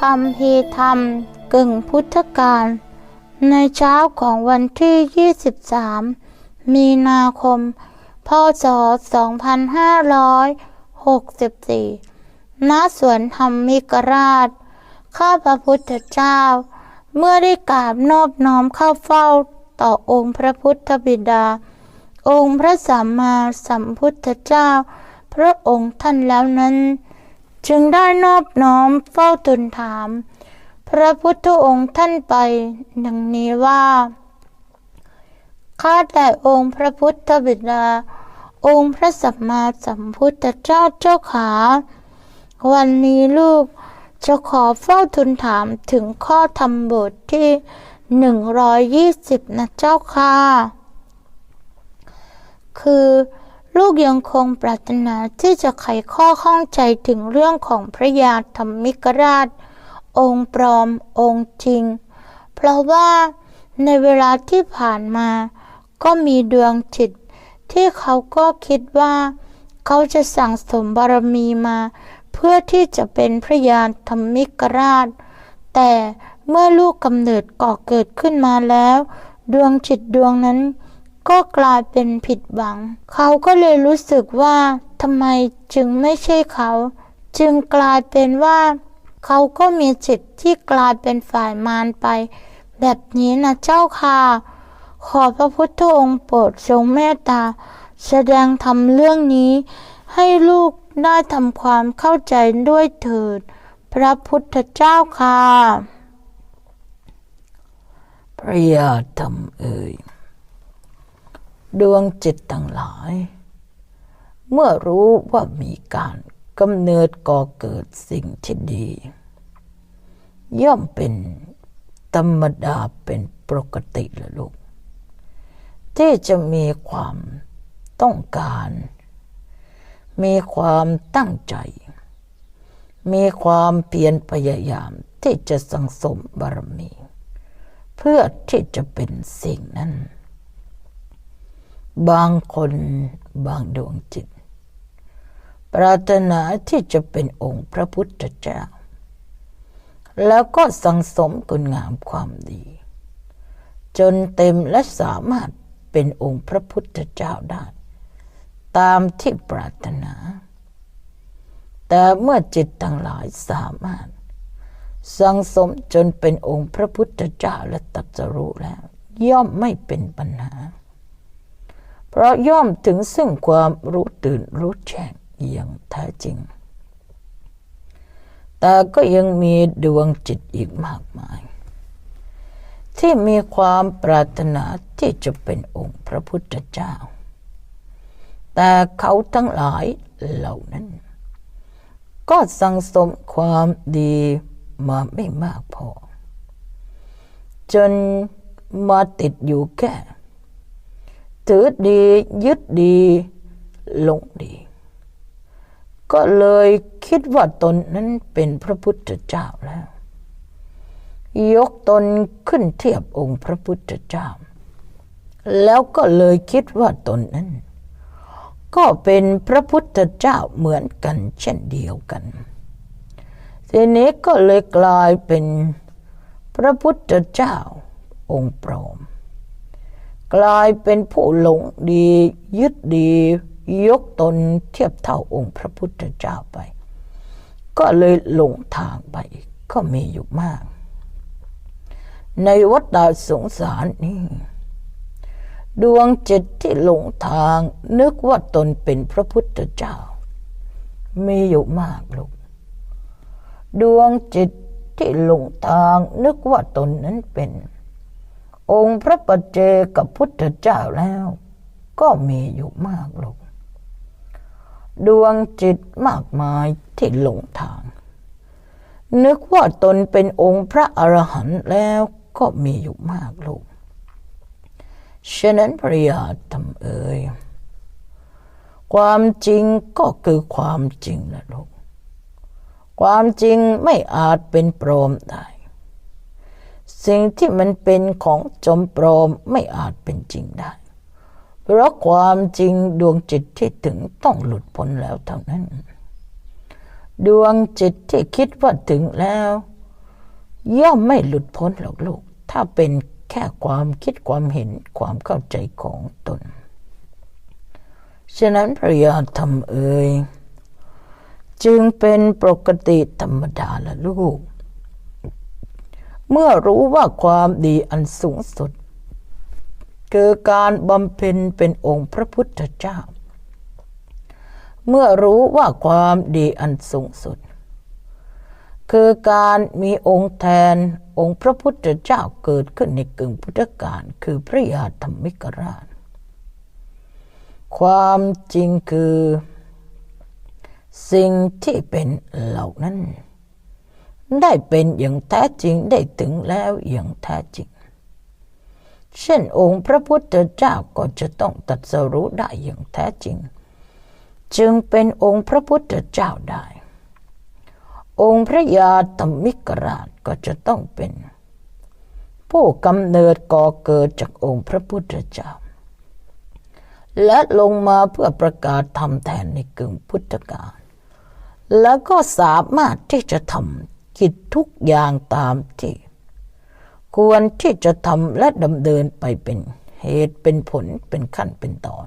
คำพีธรรมกึ่งพุทธกาลในเช้าของวันที่ 23 มีนาคม พศ 2564 ณ สวนธรรมิกราช ข้าพระพุทธเจ้า เมื่อได้กราบนอบน้อมเข้าเฝ้าต่อองค์พระพุทธบิดา องค์พระสัมมาสัมพุทธเจ้า พระองค์ท่านแล้วนั้น จึงได้นอบน้อมเฝ้าทูลถาม พระพุทธองค์ท่านไปดังนี้ว่า ข้าแต่องค์พระพุทธบิดา องค์พระสัมมาสัมพุทธเจ้าเจ้าขา วันนี้ลูกจะขอเฝ้าทูลถามถึงข้อธรรมบทที่หนึ่งร้อยยี่สิบนะเจ้าค่ะ คือลูกยังคงปรารถนาที่จะไขข้อข้องใจถึงเรื่องของพระยาธรรมิกราช องค์ปลอมองค์จริง เพราะว่าในเวลาที่ผ่านมา ก็มีดวงจิต ที่เขาก็คิดว่า เขาจะสั่งสมบารมีมา เพื่อที่จะเป็นพระยานธรรมิกราช แต่เมื่อลูกกำเนิดก่อเกิดขึ้นมาแล้ว ดวงจิตดวงนั้น ก็กลายเป็นผิดหวัง เขาก็เลยรู้สึกว่าทำไมจึงไม่ใช่เขา จึงกลายเป็นว่าเขาก็มีจิตที่กลายเป็นฝ่ายมารไป แบบนี้นะเจ้าค่ะ ขอพระพุทธองค์โปรดทรงเมตตา แสดงทำเรื่องนี้ ให้ลูกได้ทำความเข้าใจด้วยเถิด พระพุทธเจ้าค่ะพระยาธรรมเอ่ยดวงจิตทั้งหลาย เมื่อรู้ว่ามีการกำเนิดก่อเกิดสิ่งที่ดี ย่อมเป็นธรรมดาเป็นปกติละลูก ที่จะมีความต้องการ มีความตั้งใจ มีความเพียรพยายามที่จะสังสมบารมี เพื่อที่จะเป็นสิ่งนั้น บางคนบางดวงจิต ปรารถนาที่จะเป็นองค์พระพุทธเจ้า แล้วก็สังสมคุณงามความดี จนเต็มและสามารถ เป็นองค์พระพุทธเจ้าได้ ตามที่ปรารถนา แต่เมื่อจิตทั้งหลายสามารถ สังสมจนเป็นองค์พระพุทธเจ้าและตรัสรู้แล้ว ย่อมไม่เป็นปัญหา เพราะย่อมถึงซึ่งความรู้ตื่นรู้แจ้งอย่างแท้จริง แต่ก็ยังมีดวงจิตอีกมากมาย ที่มีความปรารถนาที่จะเป็นองค์พระพุทธเจ้า แต่เขาทั้งหลายเหล่านั้น ก็สังสมความดีมาไม่มากพอ จนมาติดอยู่แค่ถือดียึดดีหลงดี ก็เลยคิดว่าตนนั้นเป็นพระพุทธเจ้าแล้ว ยกตนขึ้นเทียบองค์พระพุทธเจ้า แล้วก็เลยคิดว่าตนนั้น ก็เป็นพระพุทธเจ้าเหมือนกันเช่นเดียวกันทีนี้ก็เลยกลายเป็นพระพุทธเจ้าองค์ปลอมกลายเป็นผู้หลงดียึดดี ยกตนเทียบเท่าองค์พระพุทธเจ้าไป ก็เลยหลงทางไปก็มีอยู่มาก ในวัฏสงสารนี้ดวงจิตที่หลงทางนึกว่าตนเป็นพระพุทธเจ้า มีอยู่มากลูก ดวงจิตที่หลงทางนึกว่าตนนั้นเป็น องค์พระปัจเจกับพุทธเจ้าแล้ว ก็มีอยู่มากลูก ดวงจิตมากมายที่หลงทาง นึกว่าตนเป็นองค์พระอรหันต์แล้ว ก็มีอยู่มากลูก ฉะนั้นพระยาธรรมเอ่ยความจริงก็คือความจริงละลูก ความจริงไม่อาจเป็นปลอมได้ สิ่งที่มันเป็นของจอมปลอมไม่อาจเป็นจริงได้ เพราะความจริงดวงจิตที่ถึงต้องหลุดพ้นแล้วเท่านั้น ดวงจิตที่คิดว่าถึงแล้ว ย่อมไม่หลุดพ้นหรอกลูก ถ้าเป็นแค่ความคิดความเห็นความเข้าใจของตน ฉะนั้นพระยาธรรมเอ่ยจึงเป็นปกติธรรมดาละลูก เมื่อรู้ว่าความดีอันสูงสุด คือการบำเพ็ญเป็นองค์พระพุทธเจ้า เมื่อรู้ว่าความดีอันสูงสุด คือการมีองค์แทน องค์พระพุทธเจ้าเกิดขึ้นในกึ่งพุทธกาลคือพระยาธรรมิกราช ความจริงคือ สิ่งที่เป็นเหล่านั้น ได้เป็นอย่างแท้จริงได้ถึงแล้วอย่างแท้จริง เช่นองค์พระพุทธเจ้าก็จะต้องตัดสรู้ได้อย่างแท้จริง จึงเป็นองค์พระพุทธเจ้าได้ องค์พระยาธรรมิกราชก็จะต้องเป็น ผู้กำเนิดก่อเกิดจากองค์พระพุทธเจ้า และลงมาเพื่อประกาศธรรมแทนในกึ่งพุทธกาลแล้วก็สามารถที่จะทำกิจทุกอย่างตามที่ ควรที่จะทำและดำเนินไปเป็นเหตุเป็นผลเป็นขั้นเป็นตอน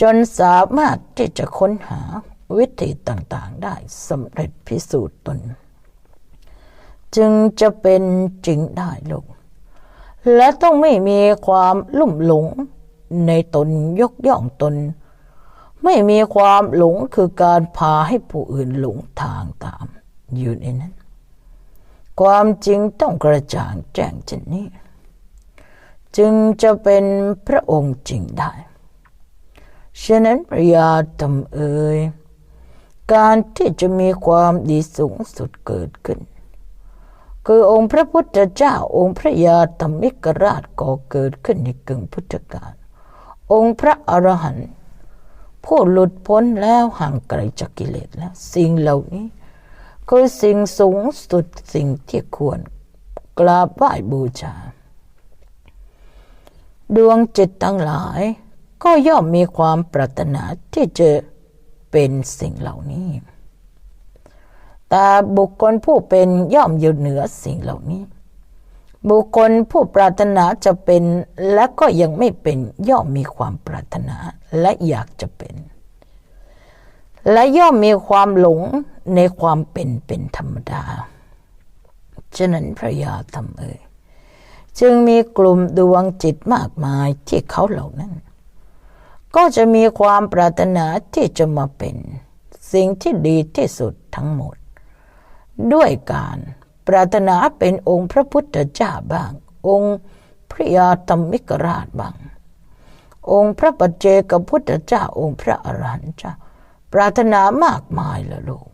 จนสามารถที่จะค้นหา วิธีต่างๆได้สำเร็จพิสูจน์ตน จึงจะเป็นจริงได้ลูกและต้องไม่มีความลุ่มหลงในตนยกย่องตน ไม่มีความหลงคือการพาให้ผู้อื่นหลงทางตาม อยู่ในนั้น ความจริงต้องกระจ่างแจ้งเช่นนี้ จึงจะเป็นพระองค์จริงได้ฉะนั้นพระยาธรรมเอ่ย การที่จะมีความดีสูงสุดเกิดขึ้น คือองค์พระพุทธเจ้าองค์พระยาธรรมิกราชก็เกิดขึ้นในกึ่งพุทธกาลองค์พระอรหันต์ผู้หลุดพ้นแล้วห่างไกลจากกิเลสแล้ว สิ่งเหล่านี้ คือสิ่งสูงสุดสิ่งที่ควรกราบไหว้บูชา ดวงจิตทั้งหลายก็ย่อมมีความปรารถนาที่จะ เป็นสิ่งเหล่านี้ แต่บุคคลผู้เป็นย่อมอยู่เหนือสิ่งเหล่านี้ บุคคลผู้ปรารถนาจะเป็น และก็ยังไม่เป็นย่อมมีความปรารถนาและอยากจะเป็น และย่อมมีความหลงในความเป็นเป็นธรรมดา ฉะนั้นพระยาธรรมเอ่ยจึงมีกลุ่มดวงจิตมากมายที่เขาเหล่านั้น ก็จะมีความปรารถนาที่จะมาเป็นสิ่งที่ดีที่สุดทั้งหมด ด้วยการปรารถนาเป็นองค์พระพุทธเจ้าบ้าง องค์พระยาธรรมิกราชบ้าง องค์พระปัจเจกพุทธเจ้าองค์พระอรหันต์เจ้าปรารถนามากมายละลูก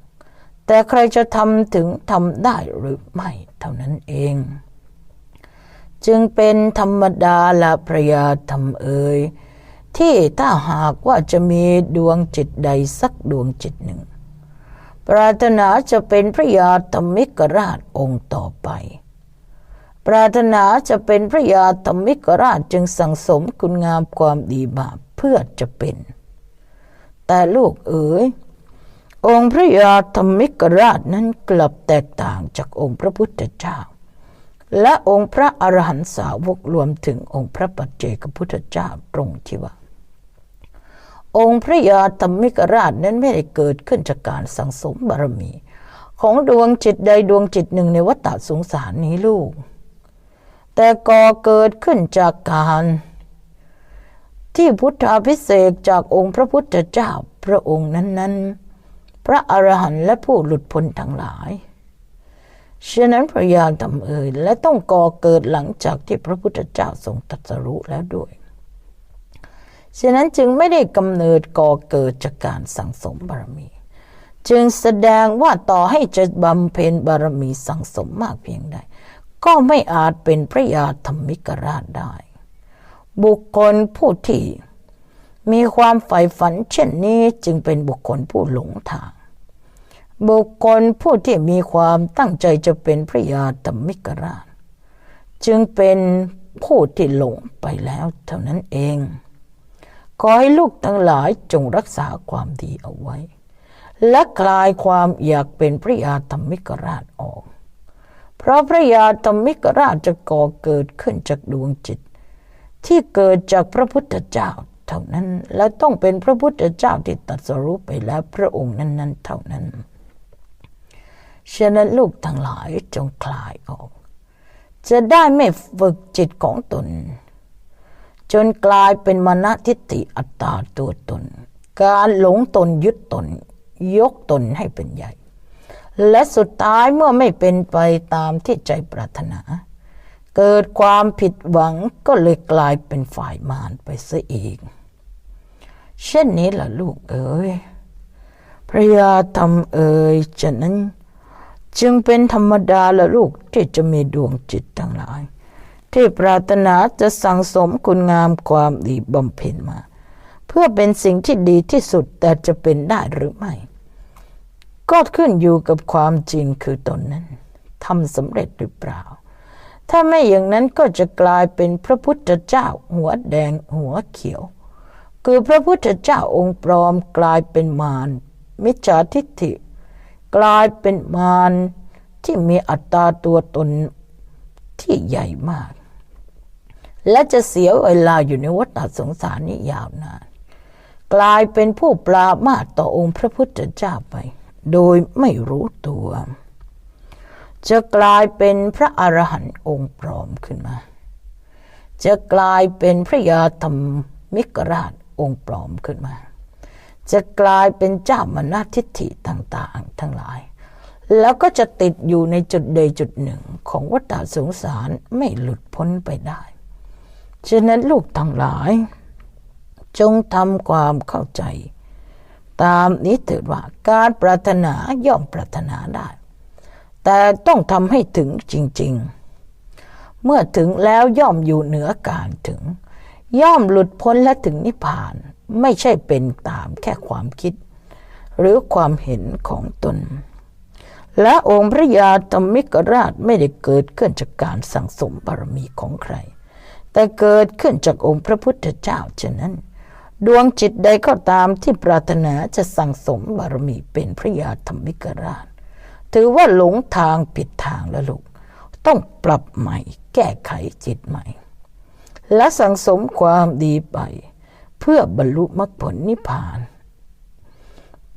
แต่ใครจะทำถึงทำได้หรือไม่เท่านั้นเอง จึงเป็นธรรมดาละพระยาธรรมเอ่ย ที่ถ้าหากว่าจะมีดวงจิตใดสักดวงจิตหนึ่ง ปรารถนาจะเป็นพระยาธรรมิกราชองค์ต่อไป ปรารถนาจะเป็นพระยาธรรมิกราชจึงสั่งสมคุณงามความดีบาปเพื่อจะเป็น แต่ลูกเอ๋ยองค์พระยาธรรมิกราชนั้นกลับแตกต่างจากองค์พระพุทธเจ้า และองค์พระอรหันตสาวกรวมถึงองค์พระปัจเจกพุทธเจ้าตรงที่ว่า องค์พระยาธรรมิกราชนั้นไม่ได้เกิดขึ้นจากการสังสมบารมี ของดวงจิตใดดวงจิตหนึ่งในวัฏฏะสงสารนี้ลูก แต่ก่อเกิดขึ้นจากการ ที่พุทธาพิเศษจากองค์พระพุทธเจ้าพระองค์นั้น ๆ พระอรหันต์และผู้หลุดพ้นทั้งหลายฉะนั้นพระยาธรรมเอ่ยและต้องก่อเกิดหลังจากที่พระพุทธเจ้าทรงตรัสรู้แล้วด้วย ฉะนั้นจึงไม่ได้กำเนิดก่อเกิดจากการสั่งสมบารมี จึงแสดงว่าต่อให้จะบำเพ็ญบารมีสั่งสมมากเพียงใด ก็ไม่อาจเป็นพระยาธรรมิกราชได้ บุคคลผู้ที่มีความใฝ่ฝันเช่นนี้จึงเป็นบุคคลผู้หลงทาง บุคคลผู้ที่มีความตั้งใจจะเป็นพระยาธมิกราช จึงเป็นผู้ที่หลงไปแล้วเท่านั้นเอง ขอให้ลูกทั้งหลายจงรักษาความดีเอาไว้ และคลายความอยากเป็นพระยาธรรมิกราชออก เพราะพระยาธรรมิกราชจะก่อเกิดขึ้นจากดวงจิต ที่เกิดจากพระพุทธเจ้าเท่านั้น และต้องเป็นพระพุทธเจ้าที่ตรัสรู้ไปแล้วพระองค์นั้น ๆ เท่านั้นฉะนั้นลูกทั้งหลายจงคลายออก จะได้ไม่ฝึกจิตของตน จนกลายเป็นมณทิฏฐิอัตตาตัวตน การหลงตนยึดตน ยกตนให้เป็นใหญ่ และสุดท้ายเมื่อไม่เป็นไปตามที่ใจปรารถนา เกิดความผิดหวังก็เลยกลายเป็นฝ่ายมารไปซะเองเช่นนี้ล่ะลูกเอ๋ยพระยาธรรมเอ๋ยฉะนั้น จึงเป็นธรรมดาละลูกที่จะมีดวงจิตทั้งหลาย ที่ปรารถนาจะสั่งสมคุณงามความดีบำเพ็ญมา เพื่อเป็นสิ่งที่ดีที่สุดแต่จะเป็นได้หรือไม่ ก็ขึ้นอยู่กับความจริงคือตนนั้นทำสำเร็จหรือเปล่า ถ้าไม่อย่างนั้นก็จะกลายเป็นพระพุทธเจ้าหัวแดงหัวเขียว คือพระพุทธเจ้าองค์ปลอมกลายเป็นมารมิจฉาทิฏฐิ กลายเป็นมารที่มีอัตราตัวตนที่ใหญ่มาก และจะเสียเวลาอยู่ในวัฏสงสารนี้ยาวนาน กลายเป็นผู้ปรามาสต่อองค์พระพุทธเจ้าไป โดยไม่รู้ตัว จะกลายเป็นพระอรหันต์องค์ปลอมขึ้นมา จะกลายเป็นพระยาธรรมิกราชองค์ปลอมขึ้นมา จะกลายเป็นเจ้ามนาทิฏฐิต่างๆ ทั้งหลาย แล้วก็จะติดอยู่ในจุดใดจุดหนึ่งของวัฏสงสารไม่หลุดพ้นไปได้ ฉะนั้นลูกทั้งหลาย จงทำความเข้าใจ ตามนี้เถิดว่าการปรารถนาย่อมปรารถนาได้ แต่ต้องทำให้ถึงจริง ๆ เมื่อถึงแล้วย่อมอยู่เหนือการถึง ย่อมหลุดพ้นและถึงนิพพานไม่ใช่เป็นตามแค่ความคิด หรือความเห็นของตน และองค์พระยาธรรมิกราชไม่ได้เกิดขึ้นจากการสั่งสมบารมีของใคร แต่เกิดขึ้นจากองค์พระพุทธเจ้าฉะนั้น ดวงจิตใดก็ตามที่ปรารถนาจะสั่งสมบารมีเป็นพระยาธรรมิกราช ถือว่าหลงทางผิดทางล้วลูก ต้องปรับใหม่แก้ไขจิตใหม่ และสั่งสมความดีไป เพื่อบรรลุมรรคผลนิพพาน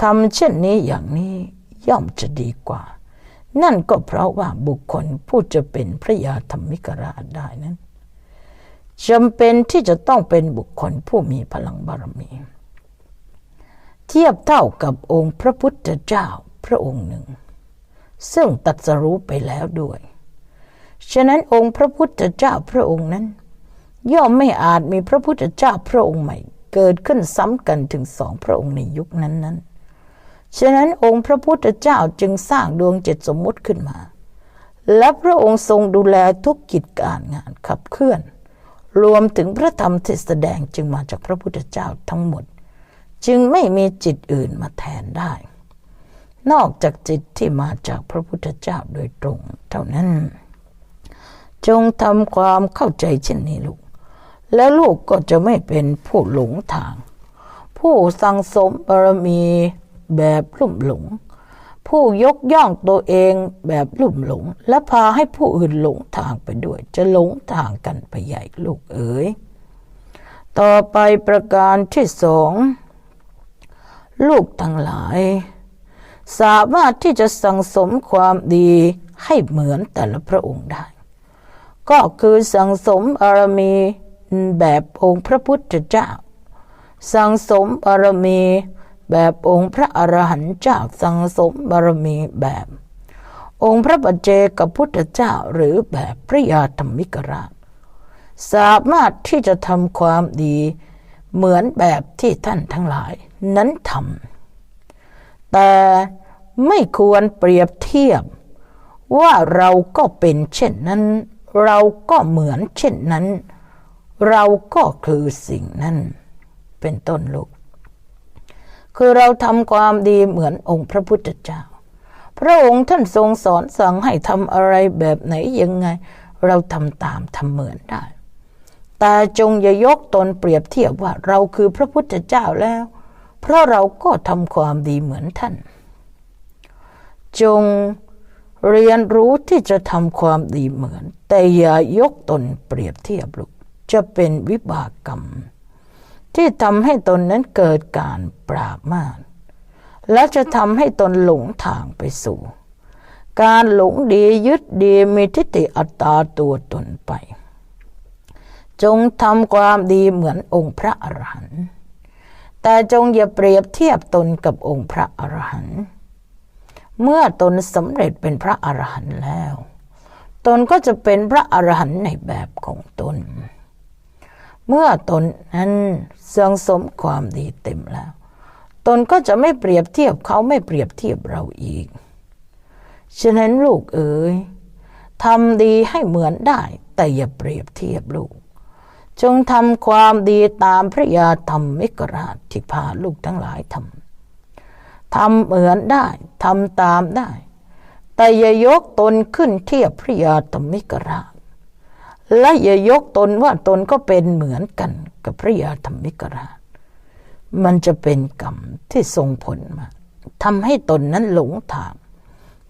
ทำเช่นนี้อย่างนี้ย่อมจะดีกว่า นั่นก็เพราะว่าบุคคลผู้จะเป็นพระยาธรรมิกราชได้นั้น จำเป็นที่จะต้องเป็นบุคคลผู้มีพลังบารมี เทียบเท่ากับองค์พระพุทธเจ้าพระองค์หนึ่ง ซึ่งตรัสรู้ไปแล้วด้วย ฉะนั้นองค์พระพุทธเจ้าพระองค์นั้น ย่อมไม่อาจมีพระพุทธเจ้าพระองค์ใหม่ เกิดขึ้นซ้ำกันถึงสองพระองค์ในยุคนั้นๆฉะนั้นองค์พระพุทธเจ้าจึงสร้างดวงจิตสมมุติขึ้นมา และพระองค์ทรงดูแลทุกกิจการงานขับเคลื่อน รวมถึงพระธรรมที่แสดงจึงมาจากพระพุทธเจ้าทั้งหมด จึงไม่มีจิตอื่นมาแทนได้ นอกจากจิตที่มาจากพระพุทธเจ้าโดยตรง เท่านั้น จงทำความเข้าใจเช่นนี้ลูก แล้วลูกก็จะไม่เป็นผู้หลงทาง ผู้สังสมบารมีแบบลุ่มหลง ผู้ยกย่องตัวเองแบบลุ่มหลง และพาให้ผู้อื่นหลงทางไปด้วย จะหลงทางกันไปใหญ่ลูกเอ๋ยต่อไปประการที่สองลูกทั้งหลาย สามารถที่จะสั่งสมความดีให้เหมือนแต่ละพระองค์ได้ ก็คือสั่งสมบารมีแบบองค์พระพุทธเจ้า สั่งสมบารมี แบบองค์พระอรหันต์เจ้าสังสมบารมีแบบ องค์พระปัจเจกพุทธเจ้าหรือแบบพระยาธรรมิกราช สามารถที่จะทำความดีเหมือนแบบที่ท่านทั้งหลายนั้นทำแต่ไม่ควรเปรียบเทียบ ว่าเราก็เป็นเช่นนั้น เราก็เหมือนเช่นนั้น เราก็คือสิ่งนั้น เป็นต้นลูก คือเราทำความดีเหมือนองค์พระพุทธเจ้า พระองค์ท่านทรงสอนสั่งให้ทำอะไรแบบไหนยังไง เราทำตามทำเหมือนได้ แต่จงอย่ายกตนเปรียบเทียบว่าเราคือพระพุทธเจ้าแล้ว เพราะเราก็ทำความดีเหมือนท่าน จงเรียนรู้ที่จะทำความดีเหมือน แต่อย่ายกตนเปรียบเทียบลูกจะเป็นวิบากกรรม ที่ทำให้ตนนั้นเกิดการปราบมากและจะทำให้ตนหลงทางไปสู่ การหลงดียึดดีมีทิฏฐิอัตตาตัวตนไป จงทำความดีเหมือนองค์พระอรหันต์แต่จงอย่าเปรียบเทียบตนกับองค์พระอรหันต์เมื่อตนสำเร็จเป็นพระอรหันต์แล้ว ตนก็จะเป็นพระอรหันต์ในแบบของตน เมื่อตนนั้นเสื่องสมความดีเต็มแล้ว ตนก็จะไม่เปรียบเทียบเขาไม่เปรียบเทียบเราอีก ฉะนั้นลูกเอ๋ยทำดีให้เหมือนได้ แต่อย่าเปรียบเทียบลูก จงทำความดีตามพระยาธรรมมิกราชที่พาลูกทั้งหลายทำทำเหมือนได้ทำตามได้ แต่อย่ายกตนขึ้นเทียบพระยาธรรมิกราช และอย่ายกตนว่าตนก็เป็นเหมือนกันกับพระยาธรรมิกราช มันจะเป็นกรรมที่ส่งผลมาทำให้ตนนั้นหลงทาง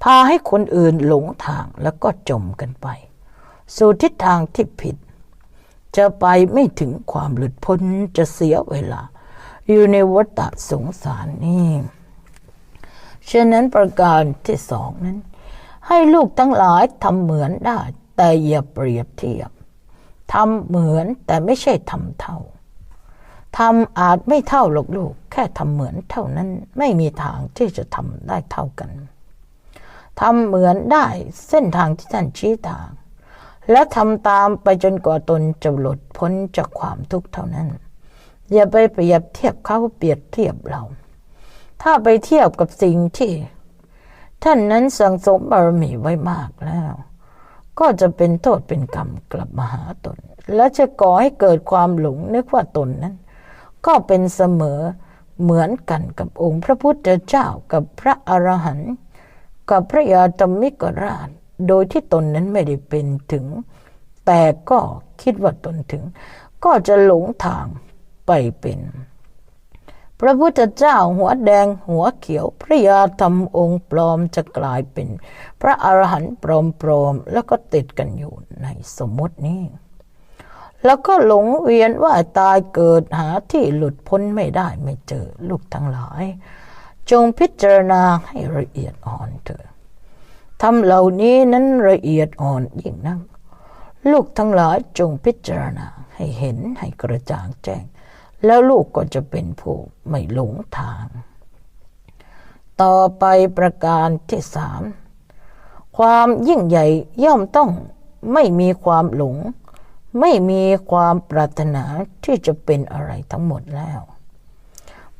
พาให้คนอื่นหลงทางแล้วก็จมกันไป สู่ทิศทางที่ผิด จะไปไม่ถึงความหลุดพ้นจะเสียเวลา อยู่ในวัฏสงสารนี่ฉะนั้นประการที่สองนั้น ให้ลูกทั้งหลายทำเหมือนได้ แต่อย่าเปรียบเทียบทำเหมือนแต่ไม่ใช่ทำเท่าทำอาจไม่เท่าหรอกลูก แค่ทำเหมือนเท่านั้นไม่มีทางที่จะทำได้เท่ากันทำเหมือนได้เส้นทางที่ท่านชี้ทาง และทำตามไปจนกว่าตนจะหลุดพ้นจากความทุกข์เท่านั้น อย่าไปเปรียบเทียบเขาเปรียบเทียบเรา ถ้าไปเทียบกับสิ่งที่ ท่านนั้นสังสมบารมีไว้มากแล้ว ก็จะเป็นโทษเป็นกรรมกลับมาหาตน และจะก่อให้เกิดความหลงนึกว่าตนนั้น ก็เป็นเสมอเหมือนกันกับองค์พระพุทธเจ้ากับพระอรหันต์กับพระยาธรรมิกราช โดยที่ตนนั้นไม่ได้เป็นถึง แต่ก็คิดว่าตนถึง ก็จะหลงทางไปเป็น พระพุทธเจ้าหัวแดงหัวเขียวพระยาธรรมองค์ปลอมจะกลายเป็น พระอรหันต์ปลอมๆแล้วก็ติดกันอยู่ในสมมตินี้ แล้วก็หลงเวียนว่าตายเกิดหาที่หลุดพ้นไม่ได้ไม่เจอลูกทั้งหลาย จงพิจารณาให้ละเอียดอ่อนเถิดทำเหล่านี้นั้นละเอียดอ่อนยิ่งนัก ลูกทั้งหลายจงพิจารณาให้เห็นให้กระจ่างแจ้ง แล้วลูกก็จะเป็นผู้ไม่หลงทาง ต่อไปประการที่สามความยิ่งใหญ่ย่อมต้องไม่มีความหลง ไม่มีความปรารถนาที่จะเป็นอะไรทั้งหมดแล้ว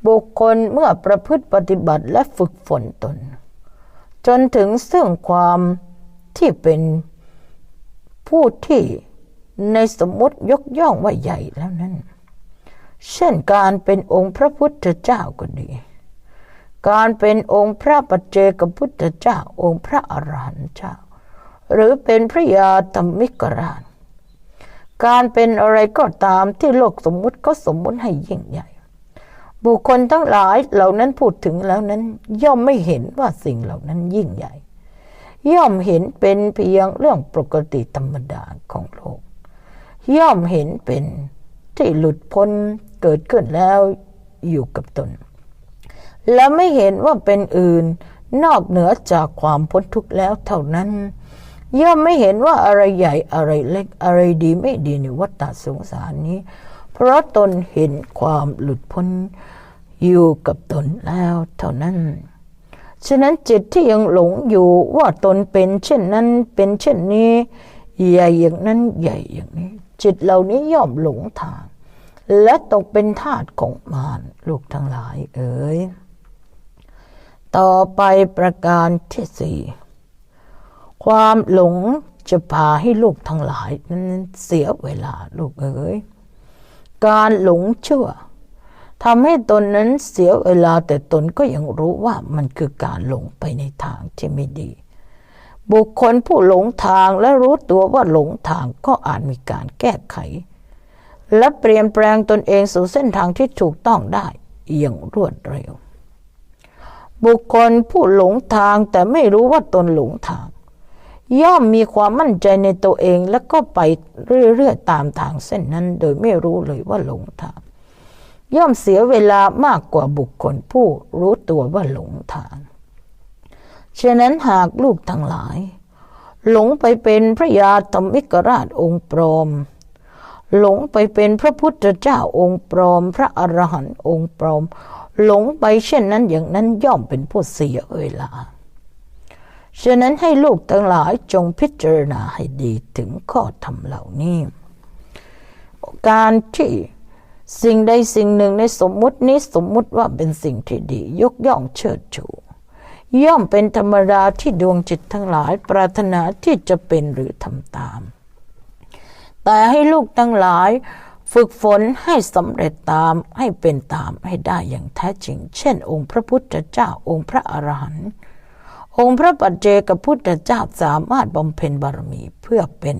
บุคคลเมื่อประพฤติปฏิบัติและฝึกฝนตน จนถึงซึ่งความที่เป็นผู้ที่ในสมมติยกย่องว่าใหญ่แล้วนั้น เช่นการเป็นองค์พระพุทธเจ้าก็ดี การเป็นองค์พระปัจเจกพุทธเจ้า องค์พระอรหันต์เจ้า หรือเป็นพระยาธรรมิกราชการเป็นอะไรก็ตามที่โลกสมมุติก็สมมุติให้ยิ่งใหญ่ บุคคลทั้งหลายเหล่านั้นพูดถึงแล้วนั้น ย่อมไม่เห็นว่าสิ่งเหล่านั้นยิ่งใหญ่ ย่อมเห็นเป็นเพียงเรื่องปกติธรรมดาของโลก ย่อมเห็นเป็นที่หลุดพ้น เกิดขึ้นแล้วอยู่กับตน และไม่เห็นว่าเป็นอื่นนอกเหนือจากความพ้นทุกข์แล้วเท่านั้น ย่อมไม่เห็นว่าอะไรใหญ่อะไรเล็กอะไรดีไม่ดีในวัฏสงสารนี้ เพราะตนเห็นความหลุดพ้นอยู่กับตนแล้วเท่านั้น ฉะนั้นจิตที่ยังหลงอยู่ว่าตนเป็นเช่นนั้นเป็นเช่นนี้ ใหญ่อย่างนั้นใหญ่อย่างนี้ จิตเหล่านี้ย่อมหลงทาง และตกเป็นทาสของมารลูกทั้งหลายเอ๋ยต่อไปประการที่สี่ความหลงจะพาให้ลูกทั้งหลายนั้นเสียเวลาลูกเอ๋ยการหลงเชื่อทำให้ตนนั้นเสียเวลาแต่ตนก็ยังรู้ว่ามันคือการหลงไปในทางที่ไม่ดี บุคคลผู้หลงทางและรู้ตัวว่าหลงทางก็อาจมีการแก้ไข และเปลี่ยนแปลงตนเองสู่เส้นทางที่ถูกต้องได้อย่างรวดเร็ว บุคคลผู้หลงทางแต่ไม่รู้ว่าตนหลงทาง ย่อมมีความมั่นใจในตัวเองแล้วก็ไปเรื่อยๆตามทางเส้นนั้น โดยไม่รู้เลยว่าหลงทาง ย่อมเสียเวลามากกว่าบุคคลผู้รู้ตัวว่าหลงทาง ฉะนั้นหากลูกทั้งหลาย หลงไปเป็นพระยาธรรมิกราชองค์ปลอม หลงไปเป็นพระพุทธเจ้าองค์ปลอม พระอรหันต์องค์ปลอม หลงไปเช่นนั้นอย่างนั้นย่อมเป็นผู้เสียเวลาฉะนั้นให้ลูกทั้งหลายจงพิจารณาให้ดีถึงข้อธรรมเหล่านี้ การที่สิ่งใดสิ่งหนึ่งในสมมุตินี้สมมุติว่าเป็นสิ่งที่ดี ยกย่องเชิดชูย่อมเป็นธรรมดาที่ดวงจิตทั้งหลายปรารถนาที่จะเป็นหรือทำตาม แต่ให้ลูกทั้งหลาย ฝึกฝนให้สำเร็จตามให้เป็นตามให้ได้อย่างแท้จริง เช่น องค์พระพุทธเจ้าองค์พระอรหันต์องค์พระปัจเจกพุทธเจ้าสามารถบำเพ็ญบารมีเพื่อเป็น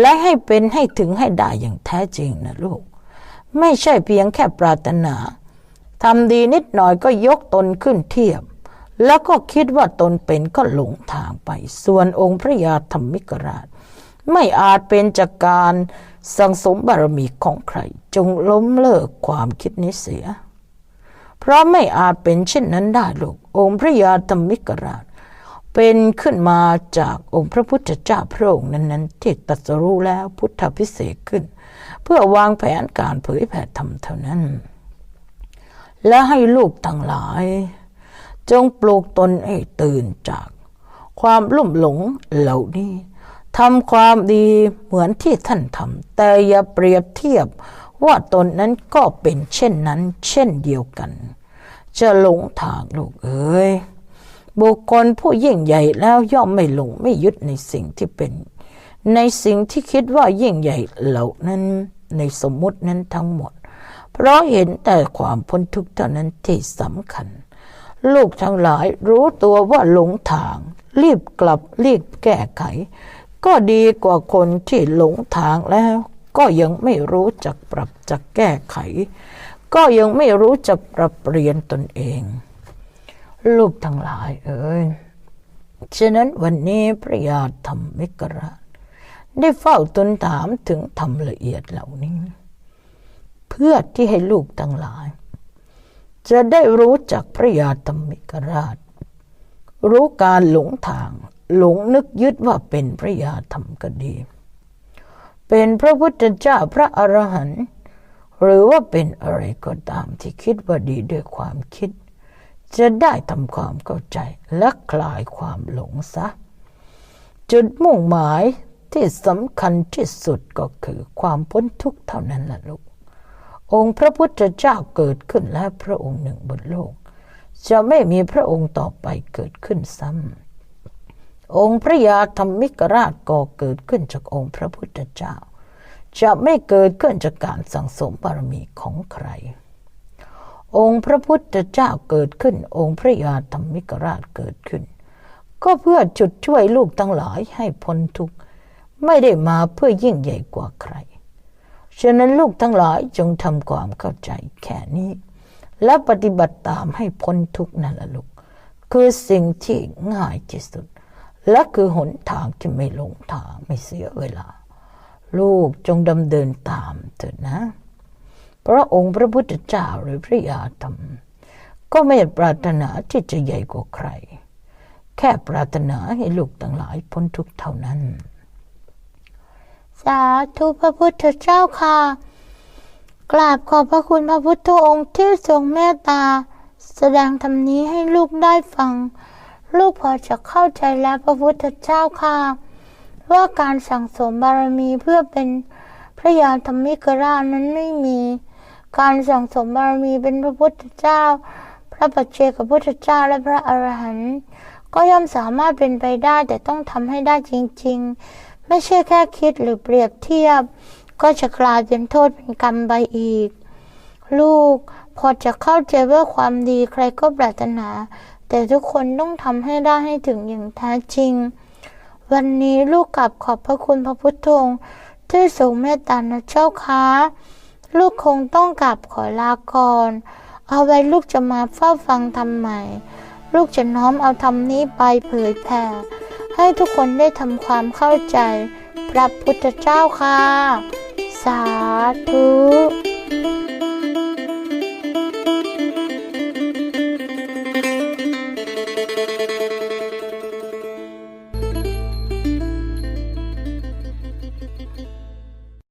และให้เป็นให้ถึงให้ได้อย่างแท้จริงนะลูก ไม่ใช่เพียงแค่ปรารถนาทำดีนิดหน่อยก็ยกตนขึ้นเทียบ แล้วก็คิดว่าตนเป็นก็หลงทางไป ส่วนองค์พระยาธรรมิกราช ไม่อาจเป็นจากการสังสมบารมีของใคร จงล้มเลิกความคิดนี้เสีย เพราะไม่อาจเป็นเช่นนั้นได้ลูกองค์พระยาธรรมิกราช เป็นขึ้นมาจากองค์พระพุทธเจ้าพระองค์นั้นๆที่ตรัสรู้แล้วพุทธพิเศษขึ้น เพื่อวางแผนการเผยแผ่ธรรมเท่านั้น และให้ลูกทั้งหลาย จงปลูกตนให้ตื่นจากความลุ่มหลงเหล่านี้ ทำความดีเหมือนที่ท่านทำแต่อย่าเปรียบเทียบว่าตนนั้นก็เป็นเช่นนั้นเช่นเดียวกัน จะหลงทางลูกเอ้ยบุคคลผู้ยิ่งใหญ่แล้วย่อมไม่หลงไม่ยึดในสิ่งที่เป็น ในสิ่งที่คิดว่ายิ่งใหญ่เหล่านั้นในสมมุตินั้นทั้งหมด เพราะเห็นแต่ความพ้นทุกข์เท่านั้นที่สำคัญ ลูกทั้งหลายรู้ตัวว่าหลงทาง รีบกลับรีบแก้ไข ก็ดีกว่าคนที่หลงทางแล้ว ก็ยังไม่รู้จักปรับจักแก้ไข ก็ยังไม่รู้จักปรับเปลี่ยนตนเอง ลูกทั้งหลายเอ้ยฉะนั้นวันนี้พระยาธรรมมิกราได้เฝ้าตนถามถึงธรรมละเอียดเหล่านี้ เพื่อที่ให้ลูกทั้งหลาย จะได้รู้จักพระยาธรรมิกราช รู้การหลงทาง หลงนึกยึดว่าเป็นพระยาธรรมก็ดี เป็นพระพุทธเจ้าพระอรหันต์หรือว่าเป็นอะไรก็ตามที่คิดว่าดีด้วยความคิด จะได้ทำความเข้าใจและคลายความหลงซะ จุดมุ่งหมายที่สำคัญที่สุดก็คือความพ้นทุกข์เท่านั้นแหละลูก องค์พระพุทธเจ้าเกิดขึ้นแล้วพระองค์หนึ่งบนโลก จะไม่มีพระองค์ต่อไปเกิดขึ้นซ้ำ องค์พระยาธรรมิกราชก็เกิดขึ้นจากองค์พระพุทธเจ้า จะไม่เกิดขึ้นจากการสั่งสมบารมีของใคร องค์พระพุทธเจ้าเกิดขึ้น องค์พระยาธรรมิกราชเกิดขึ้น ก็เพื่อจุดช่วยลูกทั้งหลายให้พ้นทุกข์ไม่ได้มาเพื่อยิ่งใหญ่กว่าใคร ฉะนั้นลูกทั้งหลายจงทำความเข้าใจแค่นี้ และปฏิบัติตามให้พ้นทุกข์นั่นแหละลูกคือสิ่งที่ง่ายที่สุด และคือหนทางที่ไม่หลงทางไม่เสียเวลา ลูกจงดำเดินตามเถิดนะ พระองค์พระพุทธเจ้าหรือพระยาธรรม ก็ไม่ปรารถนาที่จะใหญ่กว่าใคร แค่ปรารถนาให้ลูกทั้งหลายพ้นทุกข์เท่านั้น สาธุพระพุทธเจ้าค่ะ กราบขอบพระคุณพระพุทธองค์ที่ทรงเมตตา แสดงธรรมนี้ให้ลูกได้ฟัง ลูกพอจะเข้าใจแล้วพระพุทธเจ้าค่ะ ว่าการสั่งสมบารมีเพื่อเป็นพระยาธรรมิกราชนั้นไม่มี การสั่งสมบารมีเป็นพระพุทธเจ้า พระปัจเจกพุทธเจ้าและพระอรหันต์ก็ย่อมสามารถเป็นไปได้แต่ต้องทำให้ได้จริง ๆ ไม่ใช่แค่คิดหรือเปรียบเทียบ ก็จะกลายเป็นโทษเป็นกรรมไปอีก ลูกพอจะเข้าใจว่าความดีใครก็ปรารถนา แต่ทุกคนต้องทำให้ได้ให้ถึงอย่างแท้จริง วันนี้ลูกกลับขอบพระคุณพระพุทธองค์ที่ทรงเมตตานะเจ้าคะลูกคงต้องกลับขอลาก่อน เอาไว้ลูกจะมาเฝ้าฟังธรรมใหม่ ลูกจะน้อมเอาธรรมนี้ไปเผยแผ่ ให้ทุกคนได้ทำความเข้าใจ พระพุทธเจ้าค่ะ สาธุ